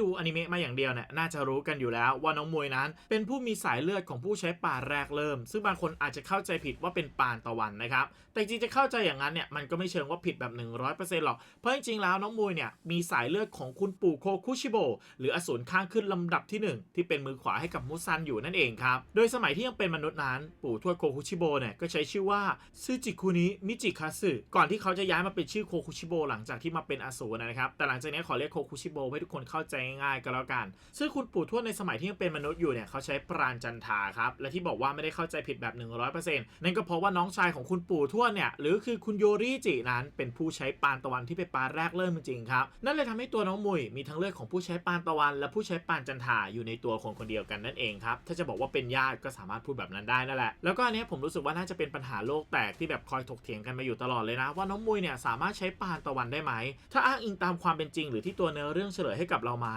ดูอนิเมะมาอย่างเดียวเนี่ยน่าจะรู้กันอยู่แล้วว่าน้องมวยนั้น เป็นผู้มีสายเลือดของผู้ใช้ป่าแรกเริ่ม ซึ่งบางคนอาจจะเข้าใจผิดว่าเป็นปานตะวันนะครับแต่จริงจะเข้าใจอย่างนั้นเนี่ยมันก็ไม่เชิงว่าผิดแบบ 100%หรอกเพราะจริงๆแล้วน้องมวยเนี่ยมีสายเลือดของคุณปู่โคคุชิโบหรืออสูรข้างขึ้นลำดับที่หนึ่งที่เป็นมือขวาให้กับมุซันอยู่นั่นเองครับโดยสมัยที่ยังเป็นมนุษย์นั้นปู่ทวดโคคุชิโบเนี่ยก็ใช้ชื่อว่าซึจิคุนิมิจิคัสึก่อนที่เขาจะย้ายมาเป็นชื่อโคคุชิโบหลังจากที่มาเป็นอสูรนะครับแต่หลังจากนี้ขอเรียกโคคุชิโบให้ทุกคนเข้าใจง่ายๆก็แล้วกัน ซึ่งคุณปู่ทวดในสมัยที่ยังเป็นมนุษย์อยู่เนี่ยเขาใช้ปราณจันทาครับ และที่บอกว่าไม่ได้เข้าใจผิดแบบ 100%นั่นก็เพราะว่าน้องชายของคุณปู่ทวดเนี่ยหรือคือคุณโยริจินั้น เป็นผู้ใช้ปานตะวันที่เป็นปานแรกเริ่มจริงครับนั่นเลยทำให้ตัวน้องมุยมีทั้งเลือดของผู้ใช้ปานตะวัน และผู้ใช้ปานจันทาอยู่ในตัวคนคนเดียวกันนั่นเองครับถ้าจะบอกว่าเป็นญาติก็สามารถพูดแบบนั้นได้นั่นแหละแล้วก็อันนี้ผมรู้สึกว่าน่าจะเป็นปัญหาโลกแตกที่แบบคอยถกเถียงกันมาอยู่ตลอดเลยนะ ว่าน้องมุยเนี่ยสามารถใช้ปานตะวันได้ไหม ถ้าอ้างอิงตามความเป็นจริง หรือที่ตัวเนื้อเรื่องเฉลยให้กับเรามา